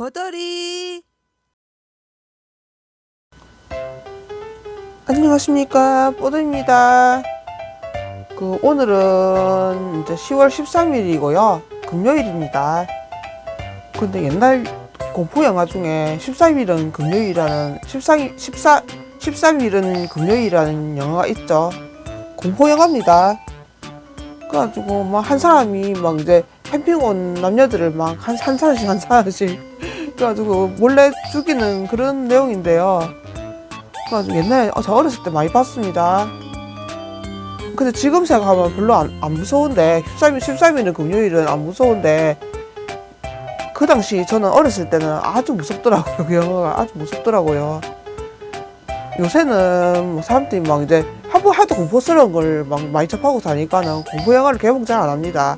버더리. 안녕하십니까. 뽀드입니다. 그 오늘은 이제 10월 13일이고요. 금요일입니다. 근데 옛날 공포 영화 중에 13일은 금요일이라는 14, 14, 13일은 금요일이라는 영화가 있죠. 공포 영화입니다. 그래가지고 막 한 사람이 막 이제 캠핑 온 남녀들을 막 한 한 사람씩 한 사람씩 그래가지고 몰래 죽이는 그런 내용인데요. 그래가지고 옛날에 어, 저 어렸을 때 많이 봤습니다. 근데 지금 생각하면 별로 안, 안 무서운데 13일 13일은 금요일은 안 무서운데 그 당시 저는 어렸을 때는 아주 무섭더라고요. 그 영화가 아주 무섭더라고요. 요새는 뭐 사람들이 막 이제 하도 하도 공포스러운 걸 막 많이 접하고 다니까는 공포 영화를 개봉 잘 안 합니다.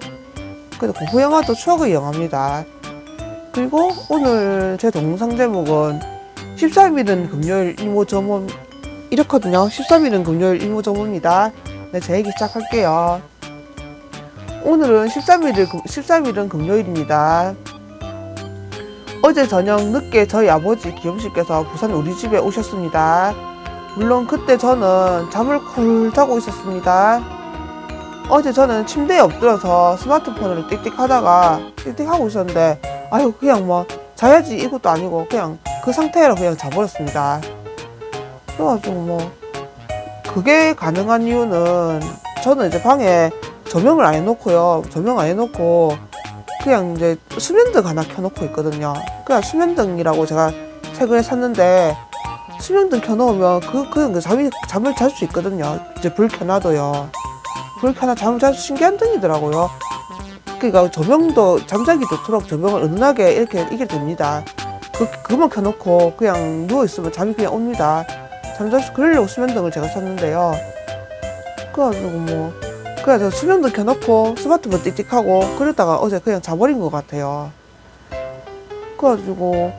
근데 공포 영화도 추억의 영화입니다. 그리고 오늘 제 동영상 제목은 13일은 금요일 이모저모 이렇거든요. 13일은 금요일 이모저모입니다. 네, 제 얘기 시작할게요. 오늘은 13일을, 13일은 금요일입니다. 어제 저녁 늦게 저희 아버지 기영씨께서 부산 우리 집에 오셨습니다. 물론 그때 저는 잠을 콜 자고 있었습니다. 어제 저는 침대에 엎드려서 스마트폰으로 띡띡 하다가 띡띡 하고 있었는데 아유 그냥 뭐 자야지 이것도 아니고 그냥 그 상태로 그냥 자버렸습니다. 그래가지고 뭐 그게 가능한 이유는 저는 이제 방에 조명을 안 해놓고요. 조명 안 해놓고 그냥 이제 수면등 하나 켜놓고 있거든요. 그냥 수면등이라고 제가 최근에 샀는데 수면등 켜놓으면 그, 그, 그 잠이, 잠을 잘 수 있거든요. 이제 불 켜놔도요. 불 켜놔 잠을 잘 수 신기한 등이더라고요. 그러니까 조명도 잠자기 좋도록 조명을 은은하게 이렇게 이게 됩니다. 그, 그만 켜놓고 그냥 누워있으면 잠이 그냥 옵니다. 수, 그러려고 수면등을 제가 샀는데요. 그래가지고 뭐, 그래서 수면등 켜놓고 스마트폰 띡띡하고 그러다가 어제 그냥 자버린 것 같아요. 그래가지고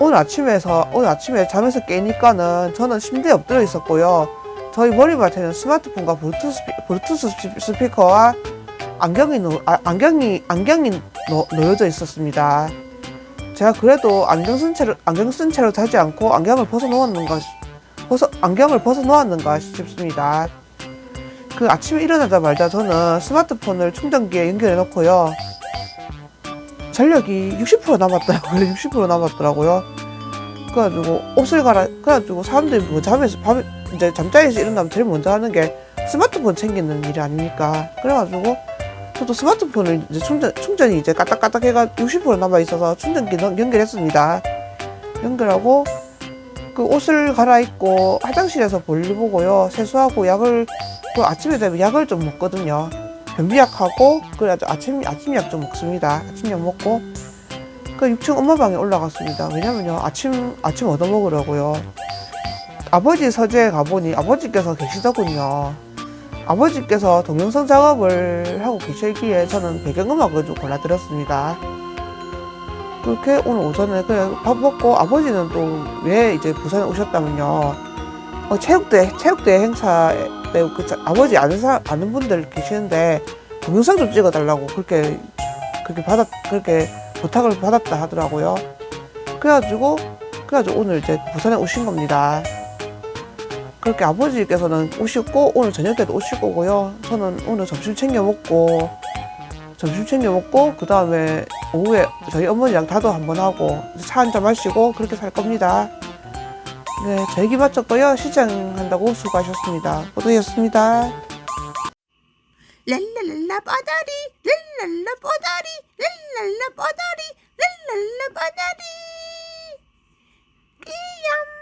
오늘 아침에서, 오늘 아침에 잠에서 깨니까는 저는 침대에 엎드려 있었고요. 저희 머리맡에는 스마트폰과 블루투스, 블루투스 스피- 스피커와 안경이, 놓, 아, 안경이, 안경이 놓, 놓여져 있었습니다. 제가 그래도 안경 쓴 채로, 안경 쓴 채로 자지 않고 안경을 벗어 놓았는가, 싶- 벗어, 안경을 벗어 놓았는가 싶습니다. 그 아침에 일어나자마자 저는 스마트폰을 충전기에 연결해 놓고요. 전력이 60% 남았더라고요. 60% 남았더라고요. 그래가지고 옷을 갈아, 그래가지고 사람들이 뭐 잠에서, 밤에, 이제 잠자리에서 일어나면 제일 먼저 하는 게 스마트폰 챙기는 일이 아닙니까? 그래가지고 저도 스마트폰을 이제 충전, 충전이 이제 까딱까딱 해가 60% 남아 있어서 충전기 넣- 연결했습니다. 연결하고 그 옷을 갈아입고 화장실에서 볼일 보고요. 세수하고 약을 그 아침에 되면 약을 좀 먹거든요. 변비약하고 그래가지고 아침 아침약 좀 먹습니다. 아침약 먹고 그 6층 엄마 방에 올라갔습니다. 왜냐면요 아침 아침 얻어 먹으려고요. 아버지 서재에 가보니 아버지께서 계시더군요. 아버지께서 동영상 작업을 하고 계시기에 저는 배경음악을 좀 골라드렸습니다. 그렇게 오늘 오전에 그냥 밥 먹고 아버지는 또 왜 이제 부산에 오셨다면요. 어, 체육대 체육대 행사에 그 자- 아버지 아는 사 아는 분들 계시는데 동영상 좀 찍어달라고 그렇게 그렇게 받았 그렇게 부탁을 받았다 하더라고요. 그래가지고 그래가지고 오늘 이제 부산에 오신 겁니다. 그렇게 아버지께서는 오시고 오늘 저녁 때도 오실 거고요. 저는 오늘 점심 챙겨 먹고 점심 챙겨 먹고 그 다음에 오후에 저희 어머니랑 다도 한번 하고 차 한잔 마시고 그렇게 살 겁니다. 네, 저기 마쳤고요. 시장한다고 수고하셨습니다. 고생하셨습니다. 랄랄라 뻔다리 랄랄라 뻔다리 랄랄라 뻔다리 랄랄라 뻔다리 귀염